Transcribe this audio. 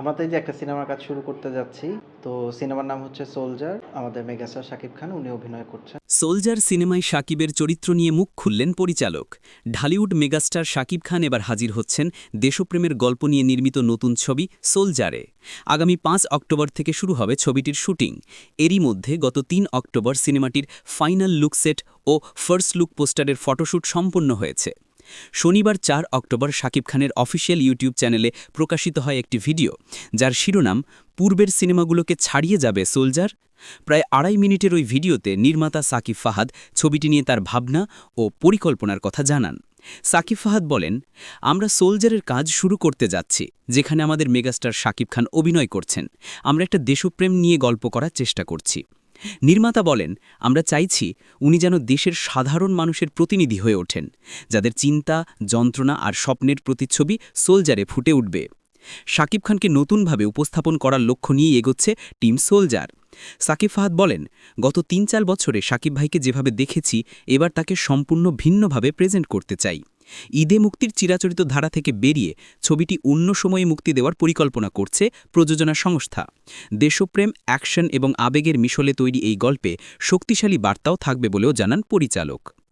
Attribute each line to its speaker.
Speaker 1: আমাদের যে একটা সিনেমার কাজ শুরু করতে যাচ্ছি, তো সিনেমার নাম হচ্ছে সোলজার। আমাদের মেগাস্টার শাকিব খান, উনি অভিনয় করছেন।
Speaker 2: সোলজার সিনেমায় সাকিবের চরিত্র নিয়ে মুখ খুললেন পরিচালক। ঢালিউড মেগাস্টার সাকিব খান এবার হাজির হচ্ছেন দেশপ্রেমের গল্প নিয়ে নির্মিত নতুন ছবি সোলজারে। আগামী পাঁচ অক্টোবর থেকে শুরু হবে ছবিটির শুটিং। এরই মধ্যে গত তিন অক্টোবর সিনেমাটির ফাইনাল লুক সেট ও ফার্স্ট লুক পোস্টারের ফটোশ্যুট সম্পন্ন হয়েছে। শনিবার চার অক্টোবর শাকিব খানের অফিসিয়াল ইউটিউব চ্যানেলে প্রকাশিত হয় একটি ভিডিও, যার শিরোনাম, পূর্বের সিনেমাগুলোকে ছাড়িয়ে যাবে সোলজার প্রায় আড়াই মিনিটের ওই ভিডিওতে নির্মাতা সাকিব ফাহাদ ছবিটি নিয়ে তার ভাবনা ও পরিকল্পনার কথা জানান। সাকিব ফাহাদ বলেন, আমরা সোলজারের কাজ শুরু করতে যাচ্ছি, যেখানে আমাদের মেগাস্টার শাকিব খান অভিনয় করছেন। আমরা একটা দেশপ্রেম নিয়ে গল্প করার চেষ্টা করছি। নির্মাতা বলেন, আমরা চাইছি উনি যেন দেশের সাধারণ মানুষের প্রতিনিধি হয়ে ওঠেন, যাদের চিন্তা, যন্ত্রণা আর স্বপ্নের প্রতিচ্ছবি সোলজারে ফুটে উঠবে। শাকিব খানকে নতুনভাবে উপস্থাপন করার লক্ষ্য নিয়েই এগোচ্ছে টিম সোলজার। সাকিব ফাহাদ বলেন, গত তিন চার বছরে সাকিব ভাইকে যেভাবে দেখেছি, এবার তাকে সম্পূর্ণ ভিন্নভাবে প্রেজেন্ট করতে চাই। ঈদে মুক্তির চিরাচরিত ধারা থেকে বেরিয়ে ছবিটি অন্য সময়ে মুক্তি দেওয়ার পরিকল্পনা করছে প্রযোজনা সংস্থা। দেশপ্রেম, অ্যাকশন এবং আবেগের মিশলে তৈরি এই গল্পে শক্তিশালী বার্তাও থাকবে বলেও জানান পরিচালক।